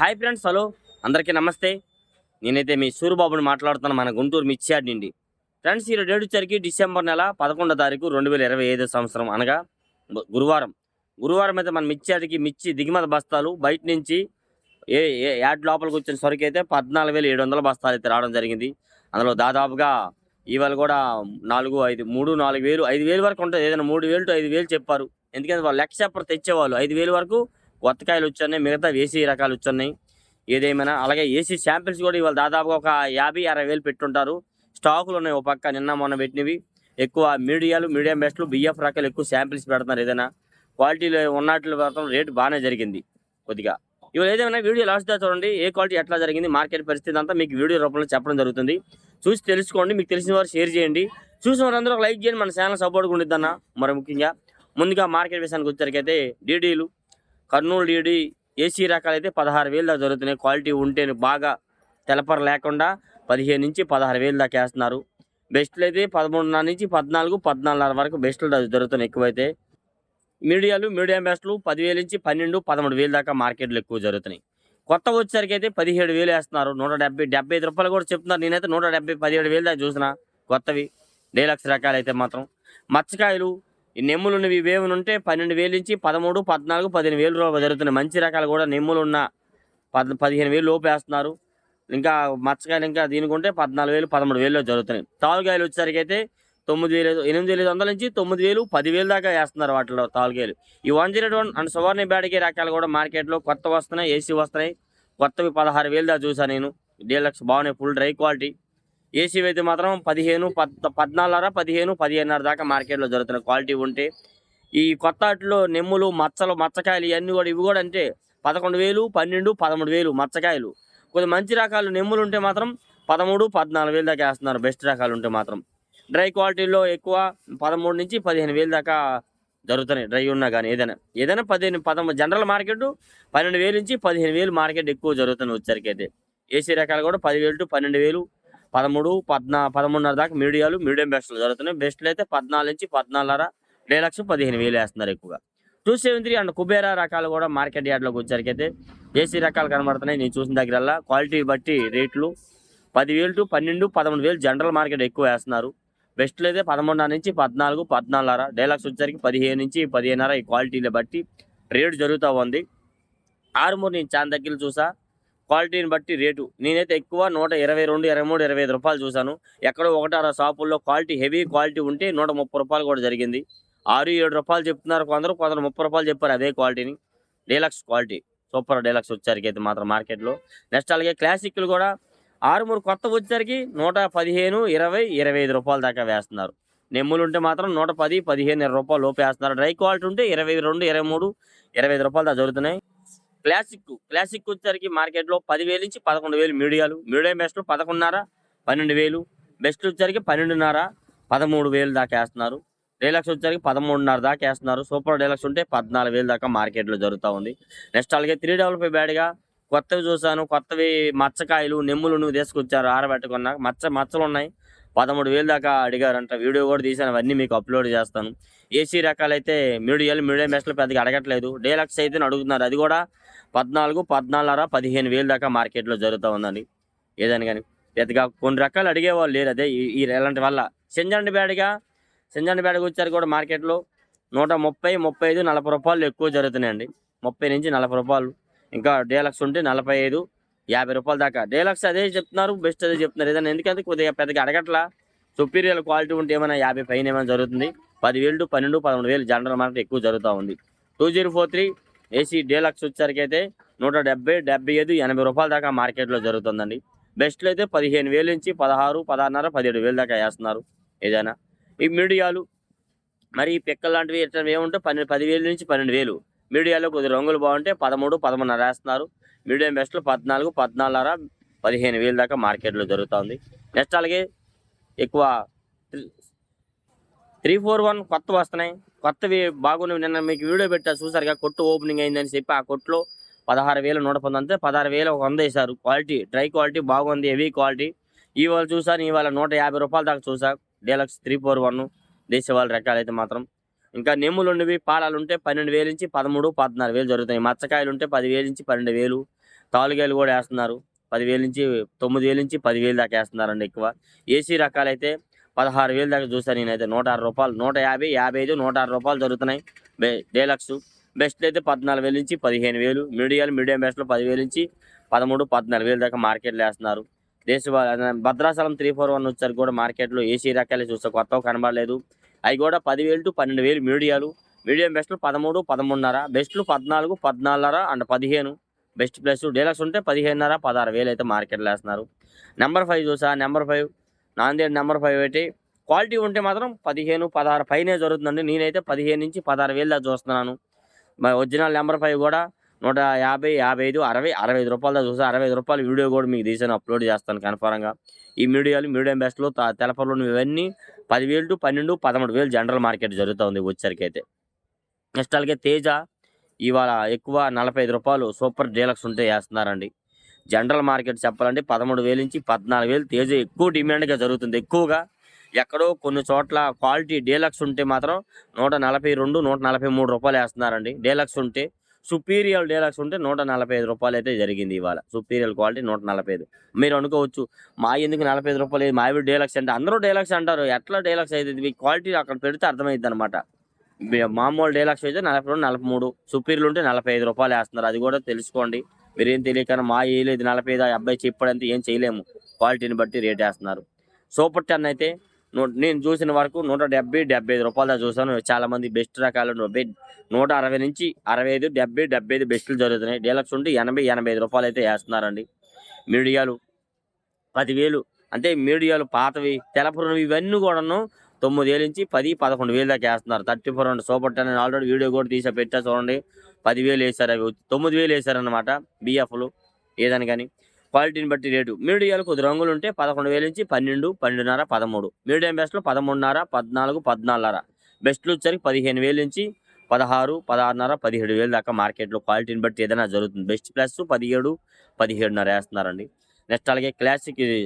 Hi friends hello. అందరికీ నమస్తే. నేనైతే మీ సూరిబాబుని మాట్లాడుతున్నాను మన గుంటూరు మిర్చియాడ్ నుండి. ఫ్రెండ్స్ ఈ డేట్ వచ్చరికి డిసెంబర్ నెల పదకొండో తారీఖు రెండు వేల ఇరవై ఐదో సంవత్సరం అనగా గురువారం. గురువారం అయితే మన మిర్చియాడికి మిర్చి దిగుమతి బస్తాలు బయట నుంచి ఏ ఏ యాడ్ లోపలికి వచ్చిన సరుకు అయితే పద్నాలుగు వేల ఏడు వందల బస్తాలు అయితే రావడం జరిగింది. అందులో దాదాపుగా ఇవాళ కూడా నాలుగు ఐదు మూడు నాలుగు వేలు ఐదు వేలు వరకు ఉంటుంది. ఏదైనా మూడు వేలు టు ఐదు వేలు చెప్పారు. ఎందుకంటే వాళ్ళు లెక్క చెప్పరు తెచ్చేవాళ్ళు. ఐదు వేలు వరకు కొత్తకాయలు వచ్చాయి మిగతా ఏసీ రకాలు వచ్చాయి ఏదేమైనా అలాగే ఏసీ శాంపిల్స్ కూడా ఇవాళ దాదాపుగా ఒక యాభై అరవై వేలు పెట్టుంటారు. స్టాకులు ఉన్నాయి ఒక పక్క నిన్న మొన్న పెట్టినవి. ఎక్కువ మీడియాలు మీడియం బెస్ట్లు బిఎఫ్ రకాలు ఎక్కువ శాంపిల్స్ పెడుతున్నారు ఏదైనా. క్వాలిటీలో ఉన్నట్లు మాత్రం రేటు బాగానే జరిగింది కొద్దిగా. ఇవాళ ఏదైనా వీడియో లాస్ట్ దాకా చూడండి ఏ క్వాలిటీ ఎట్లా జరిగింది మార్కెట్ పరిస్థితి అంతా మీకు వీడియో రూపంలో చెప్పడం జరుగుతుంది. చూసి తెలుసుకోండి మీకు తెలిసిన వారు షేర్ చేయండి. చూసిన వారందరూ ఒక లైక్ చేయండి మన ఛానల్ సపోర్ట్గా ఉండిద్దన్న. మరి ముఖ్యంగా ముందుగా మార్కెట్ విషయానికి వచ్చేసరికైతే డీడీలు కర్నూలు డీడీ ఏసీ రకాలు అయితే పదహారు వేలు దాకా జరుగుతున్నాయి. క్వాలిటీ ఉంటే బాగా తెలపర లేకుండా పదిహేను నుంచి పదహారు వేలు దాకా వేస్తున్నారు. బెస్ట్లు అయితే పదమూడున్నర నుంచి పద్నాలుగు పద్నాలుగున్నర వరకు బెస్ట్లు జరుగుతున్నాయి ఎక్కువైతే. మీడియాలు మీడియం బెస్ట్లు పదివేలు నుంచి పన్నెండు పదమూడు వేలు దాకా మార్కెట్లు ఎక్కువ జరుగుతున్నాయి. కొత్త వచ్చేసరికి అయితే పదిహేడు వేలు వేస్తున్నారు. నూట డెబ్బై డెబ్బై ఐదు రూపాయలు కూడా చెప్తున్నారు. నేనైతే నూట డెబ్బై పదిహేడు వేలు దాకా చూసిన కొత్తవి. డీలక్స్ రకాలు అయితే మాత్రం. మచ్చకాయలు ఈ నెమ్ములు ఉన్నవి ఇవేమి ఉంటే పన్నెండు వేలు నుంచి పదమూడు పద్నాలుగు పదిహేను వేలు రూపాయలు జరుగుతున్నాయి. మంచి రకాలు కూడా నెమ్ములు ఉన్న పద్ పదిహేను వేలు లోపు వేస్తున్నారు. ఇంకా మచ్చకాయలు ఇంకా దీనికి ఉంటే పద్నాలుగు వేలు పదమూడు వేలు జరుగుతున్నాయి. తాలుకాయలు వచ్చేసరికి అయితే తొమ్మిది వేలు ఎనిమిది వేల వందల నుంచి తొమ్మిది వేలు పదివేలు దాకా వేస్తున్నారు వాటిలో తాలుకాయలు ఈ one zero one and Suvarna బ్యాడకి రకాలు కూడా మార్కెట్లో కొత్త వస్తున్నాయి ఏసీ వస్తున్నాయి. కొత్తవి పదహారు వేలు దాకా చూసాను నేను. డీలక్స్ బాగున్నాయి ఫుల్ డ్రై క్వాలిటీ. ఏసీ అయితే మాత్రం పదిహేను పద్ పద్నాలుగున్నర పదిహేను పదిహేనున్నర దాకా మార్కెట్లో జరుగుతున్న క్వాలిటీ ఉంటే ఈ కొత్త వాటిలో నెమ్ములు మచ్చలు మచ్చకాయలు ఇవన్నీ కూడా ఇవి కూడా అంటే పదకొండు వేలు పన్నెండు పదమూడు వేలు మచ్చకాయలు. కొద్ది మంచి రకాలు నెమ్ములు ఉంటే మాత్రం పదమూడు పద్నాలుగు వేలు దాకా వేస్తున్నారు బెస్ట్ రకాలు ఉంటే మాత్రం. డ్రై క్వాలిటీలో ఎక్కువ పదమూడు నుంచి పదిహేను వేలు దాకా జరుగుతున్నాయి డ్రై ఉన్నా కానీ ఏదైనా. ఏదైనా పదిహేను పదమూడు జనరల్ మార్కెట్ పన్నెండు వేలు నుంచి పదిహేను వేలు మార్కెట్ ఎక్కువ జరుగుతుంది వచ్చేసరికి అయితే. ఏసీ రకాలు కూడా పదివేలు టు పన్నెండు వేలు పదమూడు పద్నా పదమూడున్నర దాకా మీడియాలు మీడియం బెస్ట్లు జరుగుతున్నాయి. బెస్ట్లు అయితే పద్నాలుగు నుంచి పద్నాలుగున్నర లక్షలు పదిహేను వేలు వేస్తున్నారు ఎక్కువగా. Two seven three and Kubera రకాలు కూడా మార్కెట్ యార్డ్లోకి వచ్చేసరికి అయితే ఏసీ రకాలు కనబడుతున్నాయి. నేను చూసిన దగ్గరల్లా క్వాలిటీ బట్టి రేట్లు పదివేలు టు పన్నెండు పదమూడు వేలు జనరల్ మార్కెట్ ఎక్కువ వేస్తున్నారు. బెస్ట్లు అయితే పదమూడున్నర నుంచి పద్నాలుగు పద్నాలుగున్నర డైలాక్స్ వచ్చేసరికి పదిహేను నుంచి పదిహేనున్నర ఈ క్వాలిటీని బట్టి రేటు జరుగుతూ ఉంది. ఆరుమూరు నేను చాలా దగ్గర చూసా. క్వాలిటీని బట్టి రేటు. నేనైతే ఎక్కువ నూట ఇరవై రెండు ఇరవై మూడు ఇరవై ఐదు రూపాయలు చూశాను. ఎక్కడో ఒకటారా షాపుల్లో క్వాలిటీ హెవీ క్వాలిటీ ఉంటే నూట ముప్పై రూపాయలు కూడా జరిగింది. ఆరు ఏడు రూపాయలు చెప్తున్నారు కొందరు కొందరు ముప్పై రూపాయలు చెప్పారు అదే క్వాలిటీని. Deluxe quality. సూపర్ డీలక్స్ వచ్చేసరికి అయితే మాత్రం మార్కెట్లో. నెక్స్ట్ అలాగే క్లాసిక్లు కూడా ఆరు మూడు కొత్త వచ్చేసరికి నూట పదిహేను ఇరవై ఇరవై ఐదు రూపాయల దాకా వేస్తున్నారు. నెమ్ములు ఉంటే మాత్రం నూట పది పదిహేను ఇరవై రూపాయలు లోపు వేస్తున్నారు. డ్రై క్వాలిటీ ఉంటే ఇరవై రెండు ఇరవై మూడు ఇరవై ఐదు రూపాయలు దాకా జరుగుతున్నాయి. క్లాసిక్ క్లాసిక్ వచ్చేసరికి మార్కెట్లో పదివేలు నుంచి పదకొండు వేలు మీడియాలు. మీడియం బెస్ట్లు పదకొండున్నర పన్నెండు వేలు. బెస్ట్ వచ్చేసరికి పన్నెండున్నర పదమూడు వేలు దాకా వేస్తున్నారు. డీలక్స్ వచ్చేసరికి పదమూడున్నర దాకా వేస్తున్నారు. సూపర్ డీలక్స్ ఉంటే పద్నాలుగు వేలు దాకా మార్కెట్లో జరుగుతూ ఉంది. నెక్స్ట్ అలాగే త్రీ డబుల్ బ్యాడ్గా కొత్తవి చూశాను. కొత్తవి మచ్చకాయలు నెమ్ములు నువ్వు తీసుకొచ్చారు ఆరబెట్టుకున్నా మచ్చ మచ్చలు ఉన్నాయి పదమూడు వేలు దాకా అడిగారంట. వీడియో కూడా తీసాను అవన్నీ మీకు అప్లోడ్ చేస్తాను. ఏసీ రకాలైతే మీడియాలు మీడియం బెస్ట్లు పెద్దగా అడగట్లేదు. డీలక్స్ అయితే అడుగుతున్నారు. అది కూడా పద్నాలుగు పద్నాలుగున్నర పదిహేను వేలు దాకా మార్కెట్లో జరుగుతూ ఉందండి. ఏదని కానీ పెద్దగా కొన్ని రకాలు అడిగేవాళ్ళు లేరు. అదే ఈ- ఇలాంటి వల్ల సింజండి బ్యాడ్గా సింజండి బ్యాడ్గా వచ్చారు కూడా మార్కెట్లో. నూట ముప్పై ముప్పై ఐదు నలభై రూపాయలు ఎక్కువ జరుగుతున్నాయండి. ముప్పై నుంచి నలభై రూపాయలు. ఇంకా డీలక్స్ ఉంటే నలభై ఐదు యాభై రూపాయల దాకా. డీలక్స్ అదే చెప్తున్నారు బెస్ట్ అదే చెప్తున్నారు. ఏదైనా ఎందుకంటే కొద్దిగా పెద్దగా అడగట్లా? సుపీరియర్ క్వాలిటీ ఉంటే ఏమైనా యాభై పైన ఏమైనా జరుగుతుంది? పదివేలు టు పన్నెండు పదమూడు వేలు జనరల్ మార్కెట్ ఎక్కువ జరుగుతూ ఉంది. Two zero four three AC deluxe వచ్చేసరికైతే అయితే నూట డెబ్బై డెబ్బై ఐదు ఎనభై రూపాయల దాకా మార్కెట్లో జరుగుతుందండి. బెస్ట్లో అయితే పదిహేను వేలు నుంచి పదహారు పదహారున్నర పదిహేడు వేలు దాకా వేస్తున్నారు ఏదైనా. ఈ మీడియాలు మరి ఈ పిక్కలు లాంటివి ఇట్లా ఏముంటే పన్నెండు పదివేలు నుంచి పన్నెండు వేలు. మీడియాలో కొద్ది రంగులు బాగుంటే పదమూడు పదమూడున్నర వేస్తున్నారు. మీడియం బెస్ట్లో పద్నాలుగు పద్నాలుగున్నర పదిహేను వేలు దాకా మార్కెట్లో జరుగుతుంది. నెక్స్ట్ అలాగే ఎక్కువ త్రీ ఫోర్ వన్ కొత్త వస్తున్నాయి. కొత్తవి బాగున్నవి. నిన్న మీకు వీడియో పెట్టా చూసారుగా కొట్టు ఓపెనింగ్ అయిందని చెప్పి ఆ కొట్టులో పదహారు వేలు నూట పంతొమ్మిది అంతే పదహారు వేలు ఒక వంద వేశారు. క్వాలిటీ డ్రై క్వాలిటీ బాగుంది హెవీ క్వాలిటీ. ఇవాళ చూసాను ఇవాళ నూట యాభై రూపాయల దాకా చూసా. డీలక్స్ త్రీ ఫోర్ వన్ దేశవాళ్ళ రకాలు అయితే మాత్రం ఇంకా నెమ్ములు ఉండేవి పాలాలు ఉంటే పన్నెండు వేలు నుంచి పదమూడు పద్నాలుగు వేలు జరుగుతాయి. మచ్చకాయలు ఉంటే పదివేలు నుంచి పన్నెండు వేలు తాలుగాయలు కూడా వేస్తున్నారు. పదివేలు నుంచి తొమ్మిది వేల నుంచి పదివేలు దాకా వేస్తున్నారండి ఎక్కువ. ఏసీ రకాలైతే పదహారు వేలు దాకా చూసాను నేనైతే. నూట ఆరు రూపాయలు నూట యాభై యాభై ఐదు నూట ఆరు రూపాయలు జరుగుతున్నాయి. బె డేలక్స్. బెస్ట్ అయితే పద్నాలుగు వేలు నుంచి పదిహేను వేలు మీడియాలు మీడియం బెస్ట్లో పదివేలు నుంచి పదమూడు పద్నాలుగు వేలు దాకా మార్కెట్లో వేస్తున్నారు. దేశ భద్రాచలం త్రీ ఫోర్ వన్ వచ్చారు కూడా మార్కెట్లో ఏసీ రకాలే చూస్తే కొత్తగా కనబడలేదు. అవి కూడా పదివేలు టు పన్నెండు వేలు మీడియాలు. మీడియం బెస్ట్లు పదమూడు పదమూడున్నర బెస్ట్లు పద్నాలుగు పద్నాలుగున్నర అండ్ పదిహేను. బెస్ట్ ప్లస్ డీలక్స్ ఉంటే పదిహేనున్నర పదహారు వేలు అయితే మార్కెట్లో వేస్తున్నారు. నెంబర్ ఫైవ్ చూసా number five Nanded number five అయితే క్వాలిటీ ఉంటే మాత్రం పదిహేను పదహారు పైనే జరుగుతుందండి. నేనైతే పదిహేను నుంచి పదహారు వేలు దాకా చూస్తున్నాను. ఒరిజినల్ నెంబర్ ఫైవ్ కూడా నూట యాభై యాభై ఐదు అరవై అరవై ఐదు రూపాయలు చూసా. అరవై ఐదు రూపాయలు వీడియో కూడా మీకు తీసాను అప్లోడ్ చేస్తాను కన్ఫారంగా. ఈ మీడియాలు మీడియం బెస్ట్లో తెలపలు ఇవన్నీ పదివేలు టు పన్నెండు పదమూడు వేలు జనరల్ మార్కెట్ జరుగుతుంది వచ్చేసరికి అయితే నెక్స్ట్ అలాగే తేజ ఇవాళ ఎక్కువ నలభై ఐదు రూపాయలు సూపర్ డీలక్స్ ఉంటే వేస్తున్నారండి. జనరల్ మార్కెట్ చెప్పాలంటే పదమూడు వేలు నుంచి పద్నాలుగు వేలు తేజ ఎక్కువ డిమాండ్గా జరుగుతుంది. ఎక్కువగా ఎక్కడో కొన్ని చోట్ల క్వాలిటీ డీలక్స్ ఉంటే మాత్రం నూట నలభై రెండు నూట నలభై మూడు రూపాయలు వేస్తున్నారండి. డీలక్స్ ఉంటే సుపీరియర్ డీలక్స్ ఉంటే నూట నలభై ఐదు రూపాయలు అయితే జరిగింది ఇవాళ. సుపీరియర్ క్వాలిటీ నూట నలభై ఐదు. మీరు అనుకోవచ్చు మా ఎందుకు నలభై ఐదు రూపాయలు? మావి డీలక్స్ అంటే అందరూ డీలక్స్ అంటారు. ఎట్లా డీలక్స్ అవుతుంది మీ క్వాలిటీ అక్కడ పెడితే అర్థమైంది అనమాట మామూలు డీలక్స్ అయితే నలభై రెండు నలభై మూడు. సుపీరియర్ ఉంటే నలభై ఐదు రూపాయలు వేస్తున్నారు. అది కూడా తెలుసుకోండి. మీరేం తెలియక మా వేయలేదు నలభై ఐదు ఆ అబ్బాయి చెప్పడంతా ఏం చేయలేము. క్వాలిటీని బట్టి రేట్ వేస్తున్నారు. సూపర్ టెన్ అయితే నేను చూసిన వరకు నూట డెబ్బై డెబ్బై ఐదు రూపాయలు చూసాను చాలా మంది బెస్ట్ రకాలు నూట అరవై నుంచి అరవై ఐదు డెబ్బై డెబ్బై ఐదు బెస్ట్లు జరుగుతున్నాయి. డీలక్స్ ఉంటే ఎనభై ఎనభై ఐదు రూపాయలు అయితే వేస్తున్నారండి. మీడియాలు పదివేలు. అంటే మీడియాలు పాతవి తెలపురవి ఇవన్నీ కూడాను తొమ్మిది నుంచి పది పదకొండు వేలు దాకా వేస్తున్నారు. Thirty four and super ten already video కూడా తీసా పెట్టా చూడండి. పదివేలు వేసారు అవి. తొమ్మిది వేలు వేసారనమాట బిఎఫ్లు ఏదని కానీ క్వాలిటీని బట్టి రేటు. మీడియాలు కొద్ది రంగులు ఉంటే పదకొండు వేల నుంచి పన్నెండు పన్నెండున్నర పదమూడు. మీడియం బెస్ట్లో పదమూడున్నర పద్నాలుగు పద్నాలుగున్నర. బెస్ట్లు వచ్చరికి పదిహేను వేలు నుంచి పదహారు పదహారున్నర పదిహేడు వేలు దాకా మార్కెట్లో క్వాలిటీని బట్టి ఏదైనా జరుగుతుంది. బెస్ట్ ప్లస్ పదిహేడు పదిహేడున్నర వేస్తున్నారండి. నెక్స్ట్ అలాగే క్లాసిక్ ఇది.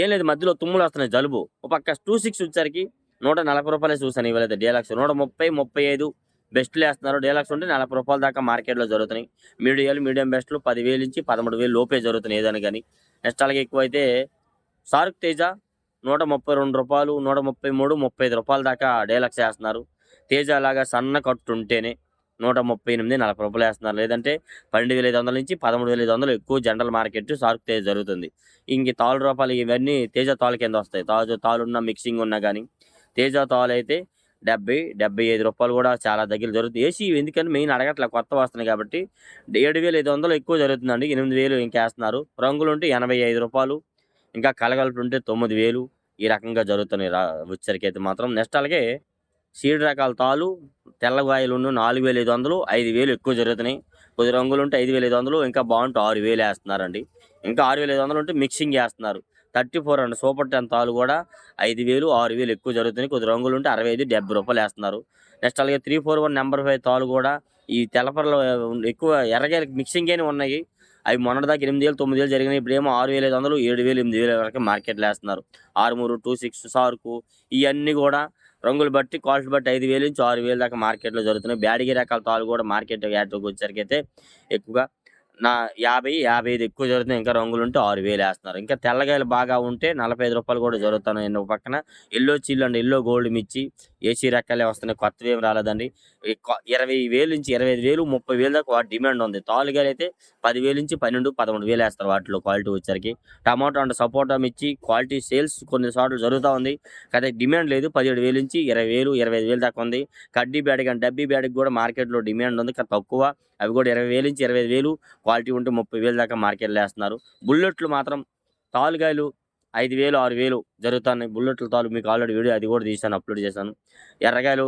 ఏం లేదు మధ్యలో తుమ్ములు వస్తున్నాయి జలుబు. ఒక పక్క టూ సిక్స్ వచ్చరికి నూట నలభై రూపాయలే చూసాను ఇవ్వలేదు డీలక్స్ నూట ముప్పై ముప్పై ఐదు బెస్ట్లు వేస్తున్నారు. డీలక్స్ ఉంటే నలభై రూపాయల దాకా మార్కెట్లో జరుగుతున్నాయి. మీడియాలు మీడియం బెస్ట్లు పదివేలు నుంచి పదమూడు వేలు లోపే జరుగుతున్నాయి ఏదైనా కానీ. నెక్స్ట్ అలాగే ఎక్కువ అయితే సారుక్ తేజ నూట ముప్పై రెండు రూపాయలు నూట ముప్పై మూడు ముప్పై ఐదు రూపాయల దాకా డీలక్స్ వేస్తున్నారు. తేజ లాగా సన్న కట్టు ఉంటేనే నూట ముప్పై ఎనిమిది నలభై రూపాయలు వేస్తున్నారు. లేదంటే పన్నెండు వేల ఐదు వందల నుంచి పదమూడు వేల ఐదు వందలు ఎక్కువ జనరల్ మార్కెట్ సార్క్ తేజ జరుగుతుంది. ఇంక తాళ్ళు రూపాయలు ఇవన్నీ తేజ తాళ్ళు కింద వస్తాయి. తాజు తాళ్ళు ఉన్న మిక్సింగ్ ఉన్నా కానీ తేజ తాళ్ళు అయితే డెబ్బై డెబ్బై ఐదు రూపాయలు కూడా చాలా దగ్గర జరుగుతుంది. ఏసీ ఎందుకంటే మెయిన్ అడగట్లే కొత్త వస్తున్నాయి కాబట్టి. ఏడు వేల ఐదు వందలు ఎక్కువ జరుగుతుందండి ఎనిమిది వేలు ఇంకా వేస్తున్నారు. రంగులు ఉంటే ఎనభై ఐదు రూపాయలు ఇంకా కలగలుపు ఉంటే తొమ్మిది వేలు ఈ రకంగా జరుగుతున్నాయి రా వచ్చరికి మాత్రం. నెక్స్ట్ అలాగే సీడ్ రకాల తాలు తెల్లగాయలు నాలుగు వేల ఐదు వందలు ఐదు వేలు ఎక్కువ జరుగుతున్నాయి. కొద్ది రంగులు ఉంటే ఐదు వేల ఐదు వందలు ఇంకా బాగుంటే ఆరు వేలు వేస్తున్నారండి. ఇంకా ఆరు వేల ఐదు వందలు ఉంటే మిక్సింగ్ వేస్తున్నారు. Thirty four and super ten తాలు కూడా ఐదు వేలు ఆరు వేలు ఎక్కువ జరుగుతున్నాయి. కొద్ది రంగులు ఉంటే అరవై ఐదు డెబ్బై రూపాయలు వేస్తున్నారు. నెక్స్ట్ అలాగే three four one number five తాలు కూడా ఈ తెలపరలో ఎక్కువ ఎర్రగాయలకి మిక్సింగ్ అయినా ఉన్నాయి. అవి మొన్నటిదాకా ఎనిమిది వేలు తొమ్మిది వేలు జరిగినాయి. ఇప్పుడేమో ఆరు వేల ఐదు వందలు ఏడు వేలు ఎనిమిది వేల వరకు మార్కెట్లో వేస్తున్నారు. ఆరుమూరు టూ సిక్స్ సార్కు ఇవన్నీ కూడా రంగులు బట్టి క్వాలిటీ బట్టి ఐదు వేలు నుంచి ఆరు వేలు దాకా మార్కెట్లో జరుగుతున్నాయి. బ్యాడిగి రకాల తాలు కూడా మార్కెట్ యాడ్లోకి వచ్చేసరికి అయితే ఎక్కువగా నా యాభై యాభై ఐదు ఎక్కువ జరుగుతున్నాయి. ఇంకా రంగులు ఉంటే ఆరు వేలు వేస్తున్నారు. ఇంకా తెల్లగాయలు బాగా ఉంటే నలభై ఐదు రూపాయలు కూడా జరుగుతున్నాయి ఒక పక్కన yellow chilli and. Yellow gold మిర్చి ఏసీ రకాలే వస్తున్నాయి. కొత్తవి ఏం రాలేదండి. ఇరవై వేలు నుంచి ఇరవై ఐదు వేలు ముప్పై వేలు దాకా వాటి డిమాండ్ ఉంది. తాలుగాయలు అయితే పదివేలు నుంచి పన్నెండు పదమూడు వేలు వేస్తారు వాటిలో క్వాలిటీ వచ్చరికి టమాటో అండ్ సపోటా మిర్చి క్వాలిటీ సేల్స్ కొన్ని చోట్ల జరుగుతూ ఉంది. కానీ డిమాండ్ లేదు. పదిహేడు వేలు నుంచి ఇరవై వేలు ఇరవై ఐదు వేలు దాకా ఉంది. కడ్డీ బ్యాడ్ కానీ డబ్బీ బ్యాడ్కి కూడా మార్కెట్లో డిమాండ్ ఉంది. కానీ తక్కువ. అవి కూడా ఇరవై వేలు నుంచి ఇరవై ఐదు వేలు క్వాలిటీ ఉంటే ముప్పై వేలు దాకా మార్కెట్లో వేస్తున్నారు. బుల్లెట్లు మాత్రం తాలుగాయలు ఐదు వేలు ఆరు వేలు జరుగుతున్నాయి. బుల్లెట్ల తాలు మీకు ఆల్రెడీ వీడియో అది కూడా తీసాను అప్లోడ్ చేశాను. ఎర్రకాయలు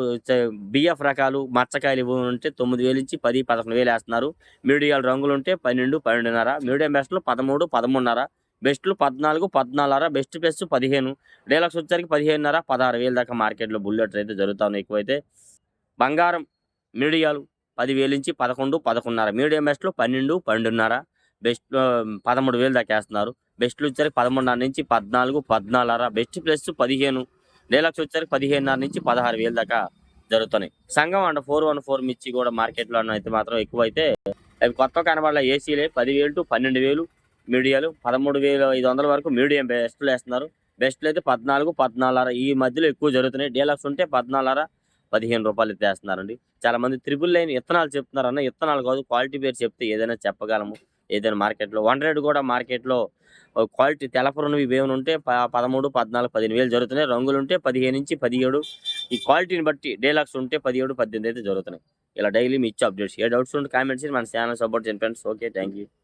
బిఎఫ్ రకాలు మచ్చకాయలు ఇవి ఉంటే తొమ్మిది వేలు నుంచి పది పదకొండు వేలు వేస్తున్నారు. మీడియాల రంగులు ఉంటే పన్నెండు పన్నెండున్నర. మీడియం బెస్ట్లు పదమూడు పదమూడున్నర. బెస్ట్లు పద్నాలుగు పద్నాలుగున్నర. బెస్ట్ ప్లస్ పదిహేను. డీలక్స్ వచ్చేసరికి పదిహేనున్నర పదహారు వేలు దాకా మార్కెట్లో బుల్లెట్లు అయితే జరుగుతున్నాయి ఎక్కువైతే. బంగారం మీడియాలు పదివేలు నుంచి పదకొండు పదకొండున్నర. మీడియం బెస్ట్లు పన్నెండు పన్నెండున్నర. బెస్ట్ పదమూడు వేలు దాకా వేస్తున్నారు. బెస్ట్లు వచ్చరికి పదమూడున్నర నుంచి పద్నాలుగు పద్నాలుగున్నర. బెస్ట్ ప్లస్ పదిహేను. డీలక్స్ వచ్చరికి పదిహేనున్నర నుంచి పదహారు వేలు దాకా జరుగుతున్నాయి. సంఘం అండ్ ఫోర్ వన్ ఫోర్ మిర్చి కూడా మార్కెట్లో అయితే మాత్రం ఎక్కువ అయితే అవి కొత్త కనబడాల. ఏసీలే పదివేలు టు పన్నెండు వేలు మీడియాలు. పదమూడు వేల ఐదు వందల వరకు మీడియం బెస్ట్లు వేస్తున్నారు. బెస్ట్లు అయితే పద్నాలుగు పద్నాలుగున్నర. ఈ మధ్యలో ఎక్కువ జరుగుతున్నాయి. డీలక్స్ ఉంటే పద్నాలుగున్నర పదిహేను రూపాయలు ఎత్తేస్తున్నారండి చాలా మంది త్రిబుల్ లైన్ ఇత్తనాలు చెప్తున్నారు అన్న ఇత్తనాలు కాదు క్వాలిటీ పేరు చెప్తే ఏదైనా చెప్పగలము. ఏదైనా మార్కెట్లో వన్ రేట్ కూడా మార్కెట్లో క్వాలిటీ తెలపరునివి ఇవేమైనా ఉంటే ప- పదమూడు పద్నాలుగు పదిహేను వేలు జరుగుతున్నాయి. రంగులు ఉంటే పదిహేను నుంచి పదిహేడు. ఈ క్వాలిటీని బట్టి డీలక్స్ ఉంటే పదిహేడు పద్దెనిమిది అయితే జరుగుతున్నాయి. ఇలా డైలీ మీ ఇచ్చే అప్డేట్స్. ఏ డౌట్స్ ఉంటే కామెంట్స్ మన ఛానల్ సపోర్ట్ చేయండి ఫ్రెండ్స్. Okay thank you